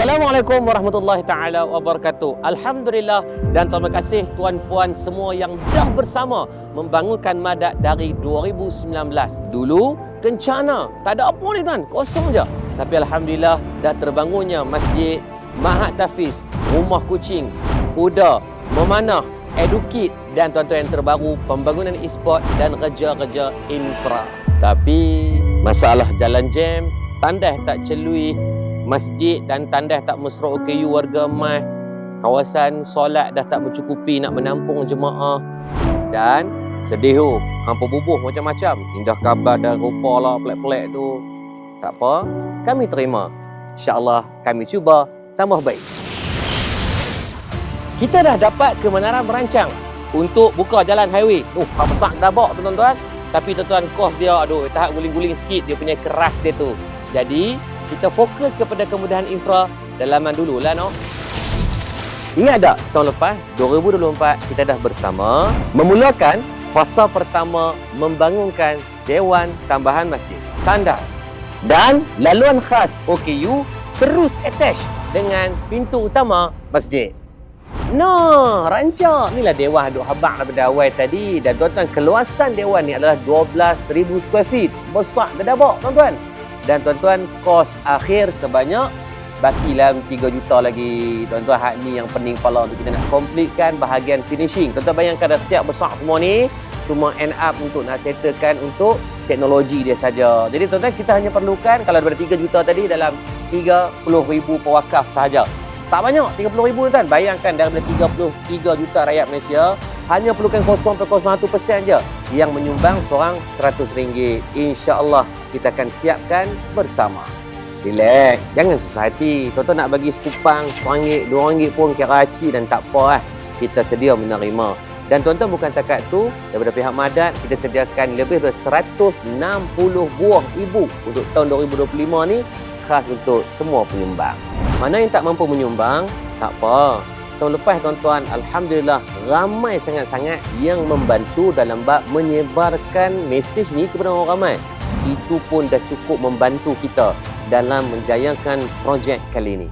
Assalamualaikum warahmatullahi taala wabarakatuh. Alhamdulillah dan terima kasih tuan-puan semua yang dah bersama membangunkan Madat dari 2019. Dulu kencana, tak ada apa ni tuan, kosong je. Tapi alhamdulillah dah terbangunnya masjid Mahat Tafiz, rumah kucing, kuda, memanah, edukit dan tuan-tuan yang terbaru pembangunan e-sport dan kerja-kerja infra. Tapi masalah jalan jam, tandas tak celui, masjid dan tandas tak mesra OKU warga mai. Kawasan solat dah tak mencukupi nak menampung jemaah. Dan sedih tu hampa bubuh macam-macam. Indah kabar dah rupa lah pelik-pelik tu. Tak apa kami terima. insyaAllah kami cuba tambah baik. Kita dah dapat kebenaran merancang untuk buka jalan highway. Oh besar dah bawa tuan-tuan tapi tuan-tuan kos dia aduh tahap guling-guling sikit dia punya keras dia tu jadi kita fokus kepada kemudahan infra dalaman dulu lah no. Ingat tak tahun lepas 2024 kita dah bersama memulakan fasa pertama membangunkan Dewan Tambahan Masjid Tandas dan laluan khas OKU terus attach dengan pintu utama masjid. No, rancak. Inilah Dewan duk habak daripada awal tadi. Dan tuan-tuan, keluasan Dewan ni adalah 12,000 square feet. Besar bok, tuan-tuan dan tuan-tuan kos akhir sebanyak bakilah 3 juta lagi tuan-tuan hak ni yang pening kepala untuk kita nak completekan bahagian finishing tuan-tuan bayangkan dah siap besar semua ni cuma end up untuk nak settlekan untuk teknologi dia saja jadi tuan-tuan kita hanya perlukan kalau daripada 3 juta tadi dalam 30,000 pewakaf sahaja tak banyak 30,000 tuan bayangkan daripada 33 juta rakyat Malaysia hanya perlukan 0.01% je yang menyumbang seorang RM100. InsyaAllah kita akan siapkan bersama. Relax, jangan susah hati. Tuan-tuan nak bagi sekupang, RM1, RM2 pun kira aci dan tak apa lah. Kita sedia menerima. Dan tuan-tuan bukan takat tu, daripada pihak Madat, kita sediakan lebih dari 160 buah ibu untuk tahun 2025 ni khas untuk semua penyumbang. Mana yang tak mampu menyumbang, tak apa. Tahun lepas tuan-tuan Alhamdulillah ramai sangat-sangat yang membantu dalam bab menyebarkan mesej ni kepada orang ramai. Itu pun dah cukup membantu kita dalam menjayakan projek kali ini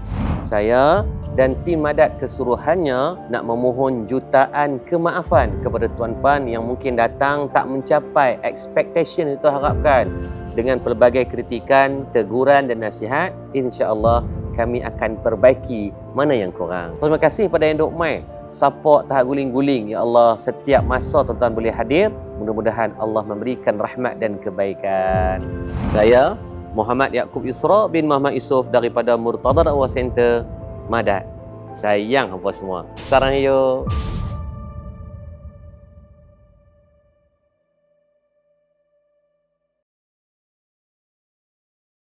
saya dan tim Madat keseluruhannya nak memohon jutaan kemaafan kepada tuan-puan yang mungkin datang tak mencapai expectation yang itu harapkan dengan pelbagai kritikan, teguran dan nasihat insya-Allah kami akan perbaiki mana yang kurang. Terima kasih pada yang duk mai support tahap guling-guling. Ya Allah, setiap masa tuan-tuan boleh hadir. Mudah-mudahan Allah memberikan rahmat dan kebaikan. Saya Muhammad Yaakob Yusra bin Muhammad Yusof daripada Murtada Dakwah Center Madat. Sayang apa semua. Sekarang yuk.